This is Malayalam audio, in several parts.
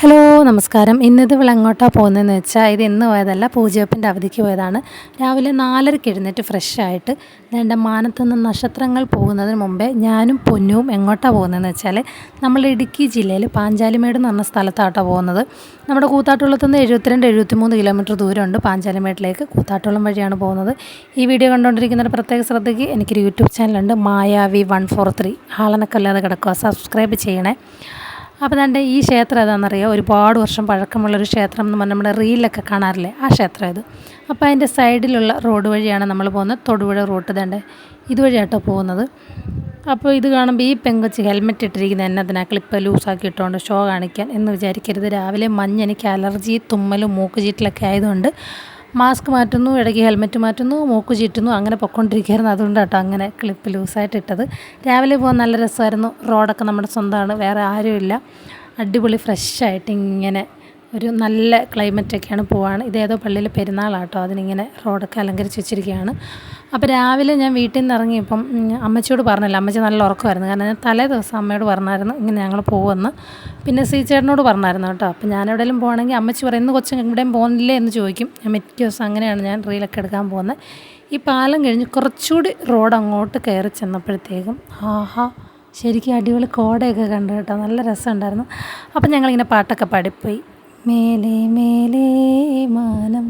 ഹലോ നമസ്കാരം. ഇന്നത് ഇവിടെ എങ്ങോട്ടാണ് പോകുന്നതെന്ന് വെച്ചാൽ ഇത് ഇന്ന് പോയതല്ല പൂജയപ്പന്റെ അവധിക്ക് പോയതാണ്. രാവിലെ നാലരയ്ക്ക് എഴുന്നേറ്റ് ഫ്രഷ് ആയിട്ട് എന്റെ മാനത്തുനിന്ന് നക്ഷത്രങ്ങൾ പോകുന്നതിന് മുമ്പേ ഞാനും പൊന്നുവും എങ്ങോട്ടാണ് പോകുന്നതെന്ന് വെച്ചാൽ നമ്മൾ ഇടുക്കി ജില്ലയിൽ പാഞ്ചാലിമേട് എന്ന് പറഞ്ഞ സ്ഥലത്താട്ടോ പോകുന്നത്. നമ്മുടെ കൂത്താട്ടുള്ളത്തുനിന്ന് എഴുപത്തിരണ്ട് എഴുപത്തിമൂന്ന് കിലോമീറ്റർ ദൂരമുണ്ട് പാഞ്ചാലിമേട്ടിലേക്ക് കൂത്താട്ടുള്ളം വഴിയാണ് പോകുന്നത്. ഈ വീഡിയോ കണ്ടുകൊണ്ടിരിക്കുന്നവർ പ്രത്യേക ശ്രദ്ധയ്ക്ക് എനിക്കൊരു യൂട്യൂബ് ചാനലുണ്ട് മായാവി വൺ ഫോർ ത്രീ. ആളനക്കല്ലാതെ കിടക്കുക സബ്സ്ക്രൈബ് ചെയ്യണേ. അപ്പോൾ തന്റെ ഈ ക്ഷേത്രം ഏതാണെന്നറിയാം ഒരുപാട് വർഷം പഴക്കമുള്ളൊരു ക്ഷേത്രം എന്ന് പറഞ്ഞാൽ നമ്മുടെ റീലൊക്കെ കാണാറില്ലേ? ആ ക്ഷേത്രം ഇത്. അപ്പോൾ അതിന്റെ സൈഡിലുള്ള റോഡ് വഴിയാണ് നമ്മൾ പോകുന്നത്. തൊടുപുഴ റൂട്ട് തന്റെ ഇതുവഴിയാട്ടോ പോകുന്നത്. അപ്പോൾ ഇത് കാണുമ്പോൾ ഈ പെങ്കൊച്ച് ഹെൽമെറ്റ് ഇട്ടിരിക്കുന്ന എന്നതിനാ ക്ലിപ്പ് ലൂസാക്കി ഇട്ടുകൊണ്ട് ഷോ കാണിക്കാൻ എന്ന് വിചാരിക്കരുത്. രാവിലെ മഞ്ഞ് എനിക്ക് അലർജി തുമ്മലും മൂക്ക് ചീറ്റലൊക്കെ ആയതുകൊണ്ട് മാസ്ക് മാറ്റുന്നു ഇടയ്ക്ക് ഹെൽമെറ്റ് മാറ്റുന്നു മൂക്ക് ചീറ്റുന്നു അങ്ങനെ പൊക്കൊണ്ടിരിക്കുകയായിരുന്നു അതുകൊണ്ട് കേട്ടോ അങ്ങനെ ക്ലിപ്പ് ലൂസായിട്ട് ഇട്ടത്. രാവിലെ പോകാൻ നല്ല രസമായിരുന്നു. റോഡൊക്കെ നമ്മുടെ സ്വന്തമാണ് വേറെ ആരുമില്ല. അടിപൊളി ഫ്രഷായിട്ട് ഇങ്ങനെ ഒരു നല്ല ക്ലൈമറ്റൊക്കെയാണ് പോവാണ്. ഇതേതോ പള്ളിയിലെ പെരുന്നാളാട്ടോ. അതിനിങ്ങനെ റോഡൊക്കെ അലങ്കരിച്ച് വെച്ചിരിക്കുകയാണ് അപ്പോൾ രാവിലെ ഞാൻ വീട്ടിൽ നിന്ന് ഇറങ്ങിയപ്പം അമ്മച്ചിയോട് പറഞ്ഞില്ല. അമ്മച്ചി നല്ല ഉറക്കമായിരുന്നു. കാരണം ഞാൻ തലേ ദിവസം അമ്മയോട് പറഞ്ഞായിരുന്നു ഇങ്ങനെ ഞങ്ങൾ പോകുമെന്ന് പിന്നെ സി ചേട്ടനോട് പറഞ്ഞായിരുന്നു കേട്ടോ. അപ്പോൾ ഞാൻ എവിടെയെങ്കിലും പോകണമെങ്കിൽ അമ്മച്ചി പറയും ഇന്ന് കൊച്ചു എവിടെയും പോകുന്നില്ലേ? എന്ന് ചോദിക്കും. ഞാൻ മിക്ക ദിവസം അങ്ങനെയാണ് ഞാൻ റീലൊക്കെ എടുക്കാൻ പോകുന്നത് ഈ പാലം കഴിഞ്ഞ് കുറച്ചുകൂടി റോഡ് അങ്ങോട്ട് കയറി ചെന്നപ്പോഴത്തേക്കും ആഹാ ശരിക്കും അടിപൊളി കോടയൊക്കെ കണ്ടു കേട്ടോ. നല്ല രസമുണ്ടായിരുന്നു. അപ്പം ഞങ്ങളിങ്ങനെ പാട്ടൊക്കെ പാടിപ്പോയി. മേലെ മേലെ മാനം.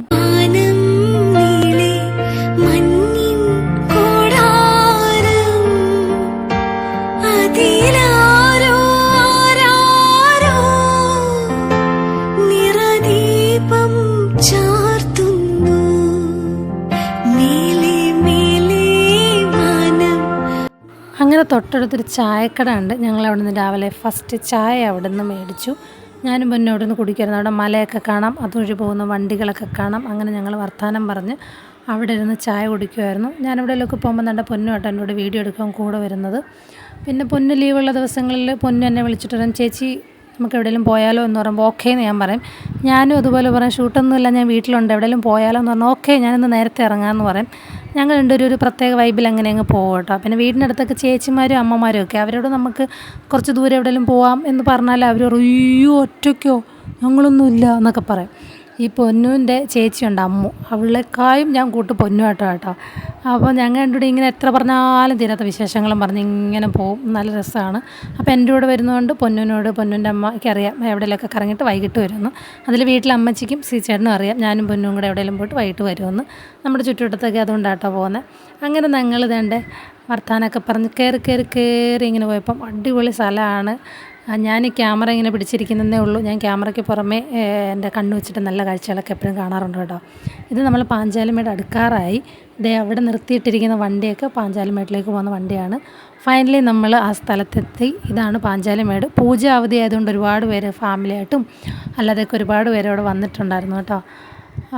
അങ്ങനെ തൊട്ടടുത്തൊരു ചായക്കട ഉണ്ട്. ഞങ്ങൾ അവിടെ നിന്ന് രാവിലെ ഫസ്റ്റ് ചായ അവിടെ നിന്ന് മേടിച്ചു. ഞാനും പിന്നെ അവിടെ നിന്ന് കുടിക്കായിരുന്നു അവിടെ മലയൊക്കെ കാണാം അതുവഴി പോകുന്ന വണ്ടികളൊക്കെ കാണാം. അങ്ങനെ ഞങ്ങൾ വർത്തമാനം പറഞ്ഞ് അവിടെ ഇരുന്ന് ചായ കുടിക്കുമായിരുന്നു ഞാനിവിടെയൊക്കെ പോകുമ്പോൾ നല്ല പൊന്നു എന്റെ എന്നോട് വീഡിയോ എടുക്കാൻ കൂടെ വരുന്നത്. പിന്നെ പൊന്നു ലീവുള്ള ദിവസങ്ങളിൽ പൊന്നു എന്നെ വിളിച്ചിട്ട് ചേച്ചി നമുക്ക് എവിടെയെങ്കിലും പോയാലോ? എന്ന് പറയുമ്പോൾ ഓക്കേ എന്ന് ഞാൻ പറയും. ഞാനും അതുപോലെ പറയും ഷൂട്ടൊന്നുമില്ല ഞാൻ വീട്ടിലുണ്ട്. എവിടെയെങ്കിലും പോയാലോ? എന്ന് പറഞ്ഞാൽ ഓക്കെ ഞാനിന്ന് നേരത്തെ ഇറങ്ങാമെന്ന് പറയും. ഞങ്ങൾ രണ്ടുപേരും ഒരു പ്രത്യേക വൈബിൽ അങ്ങനെ അങ്ങ് പോകും കേട്ടോ. പിന്നെ വീടിനടുത്തൊക്കെ ചേച്ചിമാരും അമ്മമാരും ഒക്കെ. അവരോട് നമുക്ക് കുറച്ച് ദൂരെ എവിടെയെങ്കിലും പോവാം എന്ന് പറഞ്ഞാൽ അവർ അയ്യോ ഒറ്റയ്ക്കോ? ഞങ്ങളൊന്നുമില്ല എന്നൊക്കെ പറയും. ഈ പൊന്നുവിന്റെ ചേച്ചിയുണ്ട് അമ്മു. അവളെക്കായും ഞാൻ കൂട്ട് പൊന്നു കേട്ടോ അപ്പോൾ ഞങ്ങൾ രണ്ടുകൂടി ഇങ്ങനെ എത്ര പറഞ്ഞാലും തീരാത്ത വിശേഷങ്ങളും പറഞ്ഞ് ഇങ്ങനെ പോകും നല്ല രസമാണ്. അപ്പോൾ എന്റെ കൂടെ വരുന്നതുകൊണ്ട് പൊന്നുവിനോട് പൊന്നുവിന്റെ അമ്മയ്ക്ക് അറിയാം. എവിടെയെങ്കിലുമൊക്കെ കറങ്ങിയിട്ട് വൈകിട്ട് വരുമെന്ന്. അതിൽ വീട്ടിലെ അമ്മച്ചിക്കും സി ചേട്ടനും അറിയാം. ഞാനും പൊന്നും കൂടെ എവിടെയെങ്കിലും പോയിട്ട് വൈകിട്ട് വരുമെന്ന്. നമ്മുടെ ചുറ്റുവട്ടത്തൊക്കെ അതുകൊണ്ടാട്ടോ പോകുന്നത്. അങ്ങനെ ഞങ്ങൾ ഇതേണ്ട വർത്താനമൊക്കെ പറഞ്ഞ് കയറി കയറി കയറി ഇങ്ങനെ പോയപ്പം അടിപൊളി സ്ഥലമാണ്. ഞാൻ ക്യാമറ ഇങ്ങനെ പിടിച്ചിരിക്കുന്നതേ ഉള്ളൂ. ഞാൻ ക്യാമറയ്ക്ക് പുറമേ എന്റെ കണ്ണ് വെച്ചിട്ട് നല്ല കാഴ്ചകളൊക്കെ എപ്പോഴും കാണാറുണ്ട് കേട്ടോ. ഇത് നമ്മൾ പാഞ്ചാലിമേട് അടുക്കാറായി. ഇതേ അവിടെ നിർത്തിയിട്ടിരിക്കുന്ന വണ്ടിയൊക്കെ പാഞ്ചാലിമേട്ടിലേക്ക് പോകുന്ന വണ്ടിയാണ്. ഫൈനലി നമ്മൾ ആ സ്ഥലത്തെത്തി. ഇതാണ് പാഞ്ചാലിമേട്. പൂജ അവധി ആയതുകൊണ്ട് ഒരുപാട് പേര് ഫാമിലിയായിട്ടും അല്ലാതെയൊക്കെ ഒരുപാട് പേര് അവിടെ വന്നിട്ടുണ്ടായിരുന്നു കേട്ടോ.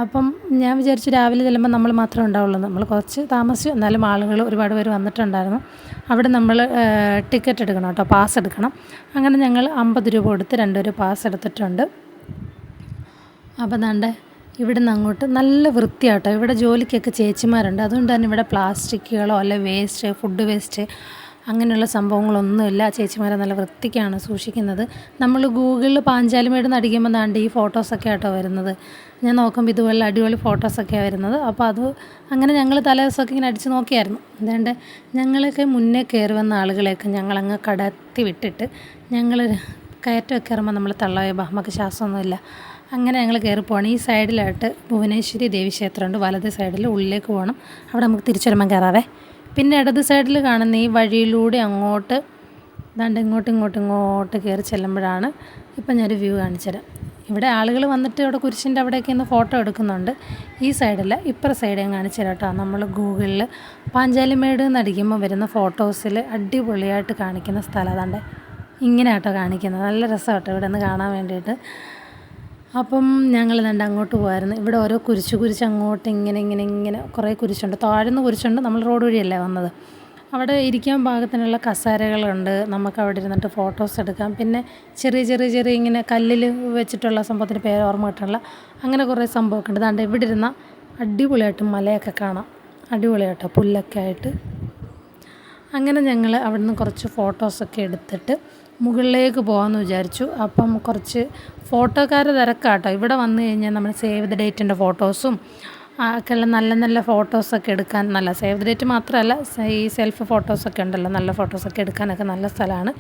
അപ്പം ഞാൻ വിചാരിച്ചു രാവിലെ ചെല്ലുമ്പോൾ നമ്മൾ മാത്രമേ ഉണ്ടാവുള്ളൂ. നമ്മൾ കുറച്ച് താമസിച്ചു. എന്നാലും ആളുകൾ ഒരുപാട് പേര് വന്നിട്ടുണ്ടായിരുന്നു. അവിടെ നമ്മൾ ടിക്കറ്റ് എടുക്കണം കേട്ടോ. പാസ് എടുക്കണം. അങ്ങനെ ഞങ്ങൾ അമ്പത് രൂപ കൊടുത്ത് രണ്ടുപേര് പാസ് എടുത്തിട്ടുണ്ട്. അപ്പം നണ്ട് ഇവിടെ നിന്ന് അങ്ങോട്ട് നല്ല വൃത്തിയാട്ടോ. ഇവിടെ ജോലിക്കൊക്കെ ചേച്ചിമാരുണ്ട്. അതുകൊണ്ട് തന്നെ ഇവിടെ പ്ലാസ്റ്റിക്കുകളോ അല്ലെ വേസ്റ്റ് ഫുഡ് വേസ്റ്റ് അങ്ങനെയുള്ള സംഭവങ്ങളൊന്നുമില്ല. ചേച്ചിമാരെ നല്ല വൃത്തിക്കാണ് സൂക്ഷിക്കുന്നത്. നമ്മൾ ഗൂഗിളിൽ പാഞ്ചാലിമേട് നിന്ന് അടിക്കുമ്പോൾ ദാണ്ട് ഈ ഫോട്ടോസൊക്കെ ആട്ടോ വരുന്നത്. ഞാൻ നോക്കുമ്പോൾ ഇതുപോലെ അടിപൊളി ഫോട്ടോസൊക്കെയാണ് വരുന്നത്. അപ്പോൾ അത് അങ്ങനെ ഞങ്ങൾ തലേ ദിവസമൊക്കെ ഇങ്ങനെ അടിച്ച് നോക്കിയായിരുന്നു. അതുകൊണ്ട് ഞങ്ങളൊക്കെ മുന്നേ കയറി വന്ന ആളുകളെയൊക്കെ ഞങ്ങളങ്ങ് കടത്തി വിട്ടിട്ട് ഞങ്ങൾ കയറ്റമൊക്കെ കയറുമ്പോൾ നമ്മൾ തള്ളവേ നമുക്ക് ശ്വാസമൊന്നുമില്ല. അങ്ങനെ ഞങ്ങൾ കയറി പോകണം ഈ സൈഡിലായിട്ട് ഭുവനേശ്വരി ദേവി ക്ഷേത്രമുണ്ട്. വലത് സൈഡിൽ ഉള്ളിലേക്ക് പോകണം അവിടെ നമുക്ക് തിരിച്ചു വരുമ്പം കയറാവേ. പിന്നെ ഇടത് സൈഡിൽ കാണുന്ന ഈ വഴിയിലൂടെ അങ്ങോട്ട് ദാണ്ട് ഇങ്ങോട്ട് ഇങ്ങോട്ട് ഇങ്ങോട്ട് കയറി ചെല്ലുമ്പോഴാണ് ഇപ്പം ഞാനൊരു വ്യൂ കാണിച്ചുതരാം ഇവിടെ ആളുകൾ വന്നിട്ട് ഇവിടെ കുരിശിന്റെ അവിടെയൊക്കെ ഒന്ന് ഫോട്ടോ എടുക്കുന്നുണ്ട്. ഈ സൈഡല്ല ഇപ്പുറ സൈഡ് ഞാൻ കാണിച്ചു തരാം കേട്ടോ. നമ്മൾ ഗൂഗിളിൽ പാഞ്ചാലിമേട് എന്ന് അടിക്കുമ്പോൾ വരുന്ന ഫോട്ടോസിൽ അടിപൊളിയായിട്ട് കാണിക്കുന്ന സ്ഥലം അതാണ്ട് ഇങ്ങനെ കേട്ടോ കാണിക്കുന്നത്. നല്ല രസമാട്ടോ ഇവിടെ നിന്ന് കാണാൻ വേണ്ടിയിട്ട്. അപ്പം ഞങ്ങൾ രണ്ട് അങ്ങോട്ട് പോകായിരുന്നു ഇവിടെ ഓരോ കുരിശ് കുരിശ് അങ്ങോട്ട് ഇങ്ങനെ ഇങ്ങനെ ഇങ്ങനെ കുറേ കുരിശുണ്ട്. താഴ്ന്ന കുരിശുണ്ട്. നമ്മൾ റോഡ് വഴിയല്ലേ വന്നത്. അവിടെ ഇരിക്കാൻ പാകത്തിനുള്ള കസേരകളുണ്ട്. നമുക്ക് അവിടെ ഇരുന്നിട്ട് ഫോട്ടോസ് എടുക്കാം. പിന്നെ ചെറിയ ചെറിയ ചെറിയ ഇങ്ങനെ കല്ലിൽ വെച്ചിട്ടുള്ള സംഭവത്തിന്റെ പേര് ഓർമ്മ കിട്ടുള്ള അങ്ങനെ കുറേ സംഭവമൊക്കെ ഉണ്ട്. അതുകൊണ്ട് ഇവിടെ ഇരുന്ന അടിപൊളിയായിട്ട് മലയൊക്കെ കാണാം. അടിപൊളിയായിട്ടോ പുല്ലൊക്കെ ആയിട്ട്. അങ്ങനെ ഞങ്ങൾ അവിടുന്ന് കുറച്ച് ഫോട്ടോസൊക്കെ എടുത്തിട്ട് മുകളിലേക്ക് പോകാമെന്ന് വിചാരിച്ചു. അപ്പം കുറച്ച് ഫോട്ടോക്കാർ തിരക്കാട്ടോ. ഇവിടെ വന്നു കഴിഞ്ഞാൽ നമ്മൾ സേവ് ദ ഡേറ്റിന്റെ ഫോട്ടോസും ഒക്കെയുള്ള നല്ല നല്ല ഫോട്ടോസൊക്കെ എടുക്കാൻ നല്ല സേവ് ദ ഡേറ്റ് മാത്രമല്ല ഈ സെൽഫ് ഫോട്ടോസൊക്കെ ഉണ്ടല്ലോ നല്ല ഫോട്ടോസൊക്കെ എടുക്കാനൊക്കെ നല്ല സ്ഥലമാണ്.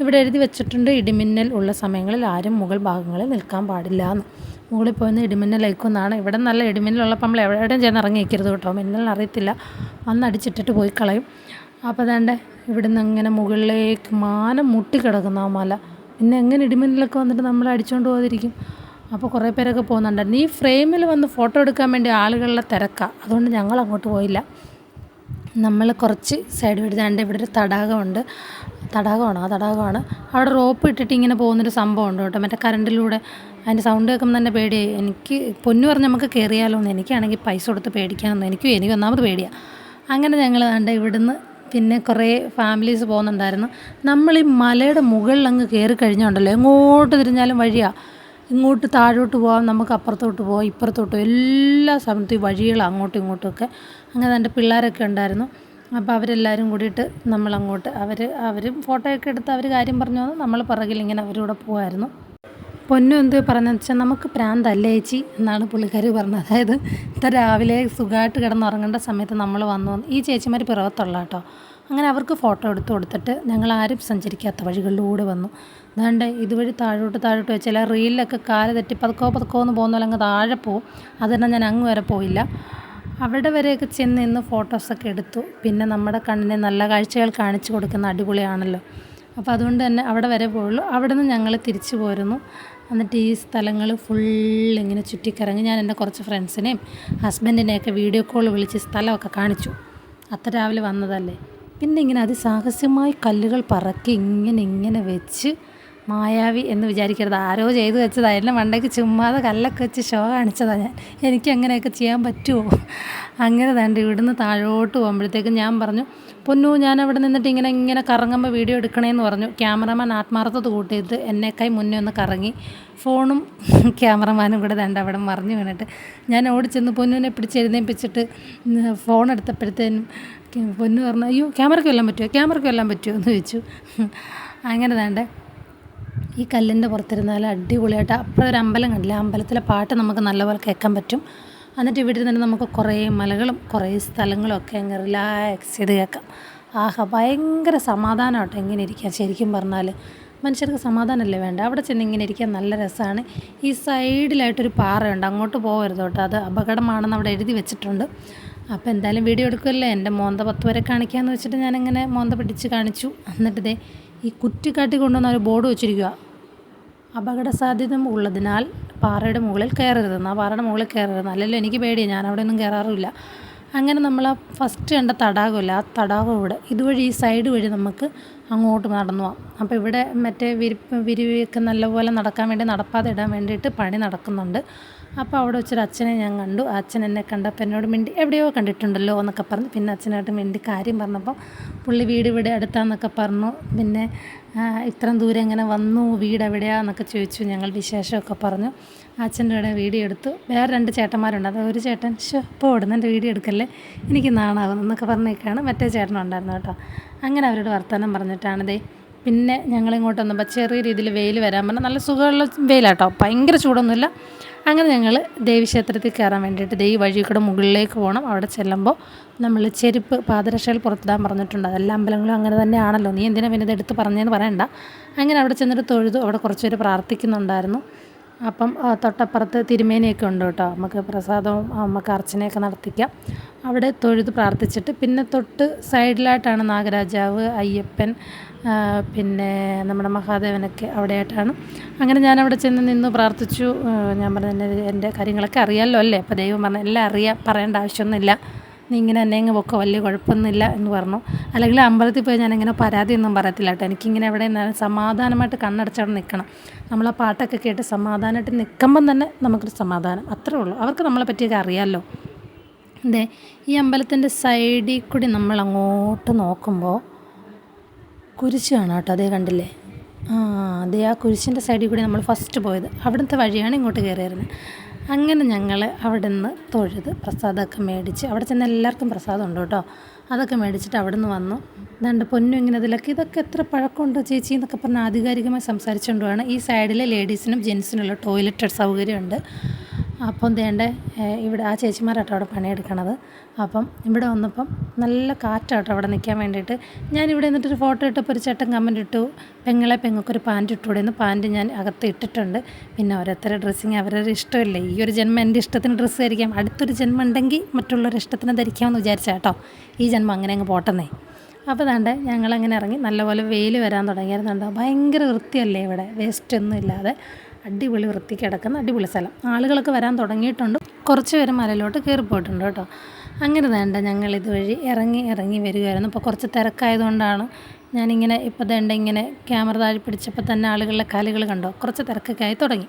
ഇവിടെ എഴുതി വെച്ചിട്ടുണ്ട് ഇടിമിന്നൽ ഉള്ള സമയങ്ങളിൽ ആരും മുകൾ ഭാഗങ്ങളിൽ നിൽക്കാൻ പാടില്ല എന്ന്. മുകളിൽ പോയിന്ന് ഇടിമിന്നലേക്കുന്നാണ് ഇവിടെ നല്ല ഇടിമിന്നലുള്ളപ്പോൾ നമ്മൾ എവിടെയും ചെന്ന് ഇറങ്ങി നിൽക്കരുത് കേട്ടോ. മിന്നലിന് അറിയത്തില്ല. വന്നടിച്ചിട്ടിട്ട് പോയി കളയും. അപ്പോൾ അതേണ്ട ഇവിടുന്ന് ഇങ്ങനെ മുകളിലേക്ക് മാനം മുട്ടിക്കിടക്കുന്ന ആ മല. പിന്നെ എങ്ങനെ ഇടിമിന്നലൊക്കെ വന്നിട്ട് നമ്മൾ അടിച്ചുകൊണ്ട് പോകാതിരിക്കും? അപ്പോൾ കുറേ പേരൊക്കെ പോകുന്നുണ്ടായിരുന്നു ഈ ഫ്രെയിമിൽ വന്ന് ഫോട്ടോ എടുക്കാൻ വേണ്ടി ആളുകളുടെ തിരക്കാണ് അതുകൊണ്ട് ഞങ്ങൾ അങ്ങോട്ട് പോയില്ല. നമ്മൾ കുറച്ച് സൈഡ് പിടിച്ചാണ്ട് ഇവിടെ ഒരു തടാകമുണ്ട്. തടാകമാണ് ആ തടാകമാണ്. അവിടെ റോപ്പ് ഇട്ടിട്ട് ഇങ്ങനെ പോകുന്നൊരു സംഭവമുണ്ട് കേട്ടോ. മറ്റേ കറണ്ടിലൂടെ അതിന്റെ സൗണ്ട് കേൾക്കുമ്പോൾ തന്നെ പേടിയായി. എനിക്ക് പൊന്നു പറഞ്ഞ് നമുക്ക് കയറിയാലോ എന്ന് എനിക്കാണെങ്കിൽ പൈസ കൊടുത്ത് പേടിക്കാമെന്ന് എനിക്കും എനിക്ക് ഒന്നാമത് പേടിയാണ് അങ്ങനെ ഞങ്ങൾ കണ്ട ഇവിടുന്ന് പിന്നെ കുറേ ഫാമിലീസ് പോകുന്നുണ്ടായിരുന്നു. നമ്മൾ ഈ മലയുടെ മുകളിൽ അങ്ങ് കയറി കഴിഞ്ഞുണ്ടല്ലോ എങ്ങോട്ട് തിരിഞ്ഞാലും വഴിയാണ് ഇങ്ങോട്ട് താഴോട്ട് പോകാം നമുക്ക് അപ്പുറത്തോട്ട് പോകാം ഇപ്പുറത്തോട്ട് എല്ലാ സമയത്തും ഈ വഴികൾ അങ്ങോട്ടും ഇങ്ങോട്ടുമൊക്കെ അങ്ങനെ എന്റെ പിള്ളേരൊക്കെ ഉണ്ടായിരുന്നു. അപ്പോൾ അവരെല്ലാവരും കൂടിയിട്ട് നമ്മളങ്ങോട്ട് അവർ അവരും ഫോട്ടോയൊക്കെ എടുത്ത് അവർ കാര്യം പറഞ്ഞു നമ്മൾ പിറകിൽ ഇങ്ങനെ അവരൂടെ പോകുമായിരുന്നു പൊന്നു എന്ത് പറഞ്ഞതെന്ന് വെച്ചാൽ നമുക്ക് പ്രാന്തല്ലേ ചേച്ചി എന്നാണ് പുള്ളിക്കാരി പറഞ്ഞത്. അതായത് ഇത്ര രാവിലെ സുഖമായിട്ട് കിടന്നുറങ്ങേണ്ട സമയത്ത് നമ്മൾ വന്നു ഈ ചേച്ചിമാർ പിറവത്തുള്ള കേട്ടോ. അങ്ങനെ അവർക്ക് ഫോട്ടോ എടുത്ത് കൊടുത്തിട്ട് ഞങ്ങൾ ആരും സഞ്ചരിക്കാത്ത വഴികളിലൂടെ വന്നു. അതുകൊണ്ട് ഇതുവഴി താഴോട്ട് താഴോട്ട് വെച്ചാൽ റീലിലൊക്കെ കാൽ തെറ്റി പതുക്കോ പതുക്കോ എന്ന് പോകുന്ന പോലെ അങ്ങ് താഴെ പോവും. അതുതന്നെ ഞാൻ അങ്ങ് വരെ പോയില്ല. അവിടെ വരെയൊക്കെ ചെന്ന് നിന്ന് ഫോട്ടോസൊക്കെ എടുത്തു. പിന്നെ നമ്മുടെ കണ്ണിനെ നല്ല കാഴ്ചകൾ കാണിച്ചു കൊടുക്കുന്ന അടിപൊളിയാണല്ലോ. അപ്പോൾ അതുകൊണ്ട് തന്നെ അവിടെ വരെ പോയുള്ളൂ. അവിടെ നിന്ന് ഞങ്ങൾ തിരിച്ചു പോരുന്നു. എന്നിട്ട് ഈ സ്ഥലങ്ങൾ ഫുൾ ഇങ്ങനെ ചുറ്റിക്കറങ്ങി ഞാൻ എന്റെ കുറച്ച് ഫ്രണ്ട്സിനെയും ഹസ്ബൻഡിനെയൊക്കെ വീഡിയോ കോൾ വിളിച്ച് സ്ഥലമൊക്കെ കാണിച്ചു. അത്ര രാവിലെ വന്നതല്ലേ. പിന്നെ ഇങ്ങനെ അതിസാഹസ്യമായി കല്ലുകൾ പറക്കി ഇങ്ങനെ ഇങ്ങനെ വെച്ച് മായാവി എന്ന് വിചാരിക്കരുത്. ആരോ ചെയ്തു വെച്ചതാണ് എന്നെ മണ്ടയ്ക്ക് ചുമ്മാതെ കല്ലൊക്കെ വെച്ച് ഷോ കാണിച്ചതാണ് ഞാൻ. എനിക്ക് അങ്ങനെയൊക്കെ ചെയ്യാൻ പറ്റുമോ അങ്ങനെ തണ്ട് ഇവിടുന്ന് താഴോട്ട് പോകുമ്പോഴത്തേക്കും ഞാൻ പറഞ്ഞു പൊന്നു ഞാൻ അവിടെ നിന്നിട്ട് ഇങ്ങനെ ഇങ്ങനെ കറങ്ങുമ്പോൾ വീഡിയോ എടുക്കണേന്ന് പറഞ്ഞു. ക്യാമറമാൻ ആത്മാർത്ഥത കൂട്ടിയിട്ട് എന്നേക്കായി മുന്നേ ഒന്ന് കറങ്ങി. ഫോണും ക്യാമറമാനും കൂടെ ദണ്ട് അവിടെ മറിഞ്ഞു വീണിട്ട് ഞാൻ ഓടിച്ചെന്ന് പൊന്നുവിനെ പിടിച്ച് എഴുന്നേൽപ്പിച്ചിട്ട് ഫോൺ എടുത്തപ്പോഴത്തേനും പൊന്നു പറഞ്ഞു അയ്യോ ക്യാമറയ്ക്ക് വെല്ലാൻ പറ്റുമോ ക്യാമറയ്ക്ക് വെല്ലാൻ പറ്റുമോ എന്ന് ചോദിച്ചു. അങ്ങനെ വേണ്ടേ ഈ കല്ലിന്റെ പുറത്തിരുന്നാൽ അടിപൊളിയായിട്ട് അപ്പുറം ഒരു അമ്പലം കണ്ടില്ല? അമ്പലത്തിലെ പാട്ട് നമുക്ക് നല്ലപോലെ കേൾക്കാൻ പറ്റും. എന്നിട്ട് ഇവിടെ നിന്ന് നമുക്ക് കുറേ മലകളും കുറേ സ്ഥലങ്ങളും ഒക്കെ അങ്ങ് റിലാക്സ് ചെയ്ത് കേൾക്കാം. ആഹാ ഭയങ്കര സമാധാനം കേട്ടോ ഇങ്ങനെ ഇരിക്കാൻ. ശരിക്കും പറഞ്ഞാൽ മനുഷ്യർക്ക് സമാധാനമല്ലേ വേണ്ട? അവിടെ ചെന്ന് ഇങ്ങനെ ഇരിക്കാൻ നല്ല രസമാണ്. ഈ സൈഡിലായിട്ടൊരു പാറയുണ്ട്. അങ്ങോട്ട് പോകരുത് കേട്ടോ. അത് അപകടമാണെന്ന് അവിടെ എഴുതി വെച്ചിട്ടുണ്ട്. അപ്പോൾ എന്തായാലും വീഡിയോ എടുക്കുമല്ലേ എന്റെ മോന്ത പത്ത് വരെ കാണിക്കാമെന്ന് വെച്ചിട്ട് ഞാനിങ്ങനെ മോന്ത പിടിച്ച് കാണിച്ചു. എന്നിട്ട് ഇതേ ഈ കുറ്റിക്കാട്ടി കൊണ്ടുവന്ന ഒരു ബോർഡ് വെച്ചിരിക്കുക അപകട സാധ്യത ഉള്ളതിനാൽ പാറയുടെ മുകളിൽ കയറരുതെന്ന് ആ പാറയുടെ മുകളിൽ കയറരുതെന്ന് അല്ലല്ലോ എനിക്ക് പേടിയാണ് ഞാൻ അവിടെ ഒന്നും കയറാറില്ല അങ്ങനെ നമ്മൾ ആ ഫസ്റ്റ് കണ്ട തടാകമില്ല ആ തടാകം ഇവിടെ ഇതുവഴി ഈ സൈഡ് വഴി നമുക്ക് അങ്ങോട്ട് നടന്നു പോവാം അപ്പോൾ ഇവിടെ മറ്റേ വിരിപ്പ് വിരിവൊക്കെ നല്ലപോലെ നടക്കാൻ വേണ്ടി നടപ്പാതെ ഇടാൻ വേണ്ടിയിട്ട് പണി നടക്കുന്നുണ്ട്. അപ്പോൾ അവിടെ വെച്ചൊരു അച്ഛനെ ഞാൻ കണ്ടു. അച്ഛൻ എന്നെ കണ്ടപ്പോൾ എന്നോട് മിണ്ടി എവിടെയോ കണ്ടിട്ടുണ്ടല്ലോ എന്നൊക്കെ പറഞ്ഞു. പിന്നെ അച്ഛനായിട്ട് മിണ്ടി കാര്യം പറഞ്ഞപ്പോൾ പുള്ളി വീട് ഇവിടെ അടുത്താന്നൊക്കെ പറഞ്ഞു. പിന്നെ ഇത്രയും ദൂരം എങ്ങനെ വന്നു? വീട് എവിടെയാന്നൊക്കെ ചോദിച്ചു. ഞങ്ങൾ വിശേഷമൊക്കെ പറഞ്ഞു. അച്ഛന്റെ ഇവിടെ വീഡിയോ എടുത്തു. വേറെ രണ്ട് ചേട്ടന്മാരുണ്ട്. അത് ഒരു ചേട്ടൻ ഷോ ഇപ്പോൾ ഓടുന്നു എന്റെ വീഡിയോ എടുക്കല്ലേ? എനിക്ക് നാണാവുന്നു എന്നൊക്കെ പറഞ്ഞേക്കാണ് മറ്റേ ചേട്ടനുണ്ടായിരുന്നു കേട്ടോ. അങ്ങനെ അവരോട് വർത്തമാനം പറഞ്ഞിട്ടാണ് ദേ. പിന്നെ ഞങ്ങളിങ്ങോട്ട് വന്നപ്പോൾ ചെറിയ രീതിയിൽ വെയിൽ വരാൻ പറഞ്ഞാൽ നല്ല സുഖമുള്ള വെയിലാട്ടോ ഭയങ്കര ചൂടൊന്നുമില്ല. അങ്ങനെ ഞങ്ങൾ ദേവീക്ഷേത്രത്തിൽ കയറാൻ വേണ്ടിയിട്ട് ദേ ഈ വഴി മുകളിലേക്ക് പോകണം. അവിടെ ചെല്ലുമ്പോൾ നമ്മൾ ചെരുപ്പ് പാദരക്ഷകൾ പുറത്തിടാൻ പറഞ്ഞിട്ടുണ്ട്. അതെല്ലാം അമ്പലങ്ങളും അങ്ങനെ തന്നെയാണല്ലോ. നീ എന്തിനാ പിന്നെ ഇത് എടുത്ത് പറഞ്ഞതെന്ന് പറയണ്ട. അങ്ങനെ അവിടെ ചെന്നിട്ട് തൊഴുതു. അവിടെ കുറച്ച് പേര് പ്രാർത്ഥിക്കുന്നുണ്ടായിരുന്നു. അപ്പം തൊട്ടപ്പുറത്ത് തിരുമേനിയൊക്കെ ഉണ്ട് കേട്ടോ. നമുക്ക് പ്രസാദവും നമുക്ക് അർച്ചനയൊക്കെ നടത്തിക്കാം. അവിടെ തൊഴുത് പ്രാർത്ഥിച്ചിട്ട് പിന്നെ തൊട്ട് സൈഡിലായിട്ടാണ് നാഗരാജാവ് അയ്യപ്പൻ പിന്നെ നമ്മുടെ മഹാദേവനൊക്കെ അവിടെയായിട്ടാണ്. അങ്ങനെ ഞാൻ അവിടെ ചെന്ന് നിന്ന് പ്രാർത്ഥിച്ചു. ഞാൻ പറഞ്ഞ "എന്നെ എന്റെ കാര്യങ്ങളൊക്കെ അറിയാമല്ലോ അല്ലേ? അപ്പോൾ ദൈവം പറഞ്ഞ എല്ലാം അറിയാം പറയേണ്ട ആവശ്യമൊന്നുമില്ല. നീ ഇങ്ങനെ എന്നെ അങ്ങ് പൊക്കോ വലിയ കുഴപ്പമൊന്നുമില്ല എന്ന് പറഞ്ഞു. അല്ലെങ്കിൽ അമ്പലത്തിൽ പോയി ഞാനിങ്ങനെ പരാതിയൊന്നും പറയത്തില്ല കേട്ടോ. എനിക്കിങ്ങനെ എവിടെ നിന്നാലും സമാധാനമായിട്ട് കണ്ണടച്ചവിടെ നിൽക്കണം. നമ്മൾ പാട്ടൊക്കെ കേട്ട് സമാധാനമായിട്ട് നിൽക്കുമ്പം തന്നെ നമുക്കൊരു സമാധാനം. അത്രേ ഉള്ളൂ. അവർക്ക് നമ്മളെ പറ്റിയൊക്കെ അറിയാമല്ലോ അതെ ഈ അമ്പലത്തിന്റെ സൈഡിൽ കൂടി നമ്മൾ അങ്ങോട്ട് നോക്കുമ്പോൾ കുരിശ് കാണാം കേട്ടോ. അതേ കണ്ടില്ലേ? ആ അതേ ആ കുരിശിന്റെ സൈഡിൽ കൂടി നമ്മൾ ഫസ്റ്റ് പോയത്. അവിടുത്തെ വഴിയാണ് ഇങ്ങോട്ട് കയറി വരുന്നത് അങ്ങനെ ഞങ്ങൾ അവിടെ നിന്ന് തൊഴുത് പ്രസാദമൊക്കെ മേടിച്ച് അവിടെ ചെന്ന് എല്ലാവർക്കും പ്രസാദം ഉണ്ട് കേട്ടോ. അതൊക്കെ മേടിച്ചിട്ട് അവിടെ നിന്ന് വന്നു. ദണ്ട് പൊന്നു ഇങ്ങനെ ഇതിലൊക്കെ ഇതൊക്കെ എത്ര പഴക്കമുണ്ടോ ചേച്ചി എന്നൊക്കെ പറഞ്ഞ് ആധികാരികമായി സംസാരിച്ചുകൊണ്ടുമാണ് ഈ സൈഡിൽ ലേഡീസിനും ജെൻസിനുള്ള ടോയ്ലറ്റ് സൗകര്യമുണ്ട്. അപ്പം ദേണ്ട ഇവിടെ ആ ചേച്ചിമാരാട്ടോ അവിടെ പണിയെടുക്കണത്. അപ്പം ഇവിടെ വന്നപ്പം നല്ല കാറ്റാട്ടോ അവിടെ നിൽക്കാൻ വേണ്ടിയിട്ട്. ഞാനിവിടെ നിന്നിട്ടൊരു ഫോട്ടോ ഇട്ടപ്പോൾ ഒരു ചേട്ടൻ കമന്റ് ഇട്ടു. പെങ്ങളെ പെങ്ങൾക്കൊരു പാന്റ് ഇട്ടുകൂടെ എന്ന് പാന്റ് ഞാൻ അകത്ത് ഇട്ടിട്ടുണ്ട്. പിന്നെ ഓരോരുത്തരുടെ ഡ്രസ്സിങ് അവരവരുടെ ഇഷ്ടമല്ലേ? ഈ ഒരു ജന്മം എന്റെ ഇഷ്ടത്തിന് ഡ്രസ്സ് ധരിക്കാം. അടുത്തൊരു ജന്മം ഉണ്ടെങ്കിൽ മറ്റുള്ളവരുടെ ഇഷ്ടത്തിന് ധരിക്കാമെന്ന് വിചാരിച്ചാട്ടോ ഈ ജന്മം അങ്ങനെ അങ്ങ് പോട്ടെന്നേ. അപ്പോൾ ദാണ്ട് ഞങ്ങളങ്ങനെ ഇറങ്ങി. നല്ലപോലെ വെയിൽ വരാൻ തുടങ്ങിയിരുന്നുണ്ടോ ഭയങ്കര വൃത്തിയല്ലേ ഇവിടെ? വേസ്റ്റൊന്നും ഇല്ലാതെ. അടിപൊളി വൃത്തി കിടക്കുന്ന അടിപൊളി സ്ഥലം. ആളുകളൊക്കെ വരാൻ തുടങ്ങിയിട്ടുണ്ട്. കുറച്ച് പേര് മലയിലോട്ട് കയറി പോയിട്ടുണ്ട് കേട്ടോ. അങ്ങനെ വേണ്ട ഞങ്ങൾ ഇതുവഴി ഇറങ്ങി ഇറങ്ങി വരികയായിരുന്നു. അപ്പോൾ കുറച്ച് തിരക്കായതുകൊണ്ടാണ് ഞാനിങ്ങനെ ഇപ്പോൾ തേണ്ട ഇങ്ങനെ ക്യാമറ താഴെ പിടിച്ചപ്പോൾ തന്നെ ആളുകളുടെ കാലുകൾ കണ്ടോ? കുറച്ച് തിരക്കൊക്കെ ആയി തുടങ്ങി.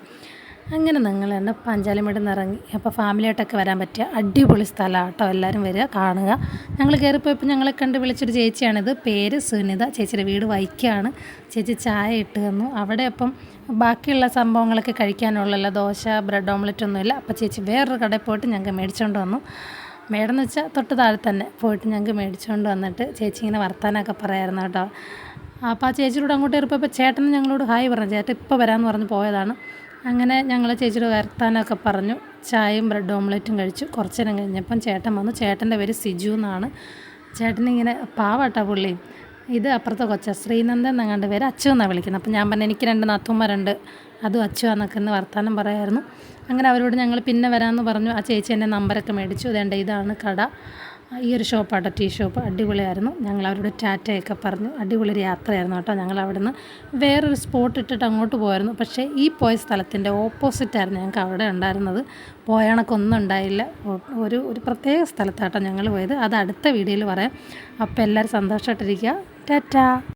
അങ്ങനെ ഞങ്ങൾ തന്നെ പാഞ്ചാലിമേട് നിന്ന് ഇറങ്ങി. അപ്പോൾ ഫാമിലിയായിട്ടൊക്കെ വരാൻ പറ്റിയ അടിപൊളി സ്ഥലമാണ് കേട്ടോ എല്ലാവരും വരിക കാണുക. ഞങ്ങൾ കയറിപ്പോയപ്പോൾ ഞങ്ങളെ കണ്ട് വിളിച്ചൊരു ചേച്ചിയാണിത്. പേര് സുനിത. ചേച്ചിയുടെ വീട് വൈക്കാണ് ചേച്ചി ചായ ഇട്ട് തന്നു. അവിടെ അപ്പം ബാക്കിയുള്ള സംഭവങ്ങളൊക്കെ കഴിക്കാനുള്ളല്ലോ ദോശ ബ്രെഡ് ഓംലെറ്റ് ഒന്നുമില്ല അപ്പോൾ ചേച്ചി വേറൊരു കടയിൽ പോയിട്ട് ഞങ്ങൾക്ക് മേടിച്ചുകൊണ്ട് വന്നു. മേടെന്ന് വെച്ചാൽ തൊട്ട് താഴെ തന്നെ പോയിട്ട് ഞങ്ങൾക്ക് മേടിച്ചുകൊണ്ട് വന്നിട്ട് ചേച്ചി ഇങ്ങനെ വർത്താനമൊക്കെ പറയായിരുന്നു കേട്ടോ. അപ്പോൾ ആ ചേച്ചിയോട് അങ്ങോട്ട് ഇറപ്പോൾ ചേട്ടൻ ഞങ്ങളോട് ഹായ് പറഞ്ഞു. ചേട്ടൻ ഇപ്പോൾ വരാമെന്ന് പറഞ്ഞ് പോയതാണ്. അങ്ങനെ ഞങ്ങൾ ചേച്ചിയുടെ വർത്താനമൊക്കെ പറഞ്ഞു. ചായയും ബ്രെഡ് ഓംലെറ്റും കഴിച്ചു. കുറച്ച് നേരം കഴിഞ്ഞപ്പം ചേട്ടൻ വന്നു. ചേട്ടന്റെ പേര് സിജു എന്നാണ്. ചേട്ടനിങ്ങനെ പാവാട്ടാ പുള്ളി. ഇത് അപ്പുറത്തെ കൊച്ച. ശ്രീനന്ദൻ എന്നങ്ങാണ്ട് പേര് അച്ചു എന്നാണ് വിളിക്കുന്നത്. അപ്പം ഞാൻ പറഞ്ഞു എനിക്ക് രണ്ട് നാത്തൂന്മാരുണ്ട്. അതും അച്ചു എന്നൊക്കെ എന്ന് വർത്താനം പറയായിരുന്നു. അങ്ങനെ അവരോട് ഞങ്ങൾ പിന്നെ വരാമെന്ന് പറഞ്ഞു. ആ ചേച്ചി എന്റെ നമ്പറൊക്കെ മേടിച്ചു. അതേണ്ട ഇതാണ് കട. ഈ ഒരു ഷോപ്പാട്ടോ ടീ ഷോപ്പ് അടിപൊളിയായിരുന്നു. ഞങ്ങൾ അവരോട് ടാറ്റയൊക്കെ പറഞ്ഞു. അടിപൊളി യാത്രയായിരുന്നു കേട്ടോ. ഞങ്ങൾ അവിടെ നിന്ന് വേറൊരു സ്പോട്ട് ഇട്ടിട്ട് അങ്ങോട്ട് പോയായിരുന്നു പക്ഷേ ഈ പോയ സ്ഥലത്തിന്റെ ഓപ്പോസിറ്റായിരുന്നു ഞങ്ങൾക്ക് അവിടെ ഉണ്ടായിരുന്നത്. പോയണക്കൊന്നും ഉണ്ടായില്ല ഒരു ഒരു പ്രത്യേക സ്ഥലത്താട്ടോ ഞങ്ങൾ പോയത്. അത് അടുത്ത വീഡിയോയിൽ പറയാം. അപ്പോൾ എല്ലാവരും സന്തോഷമായിട്ടിരിക്കുക. ടാറ്റാ!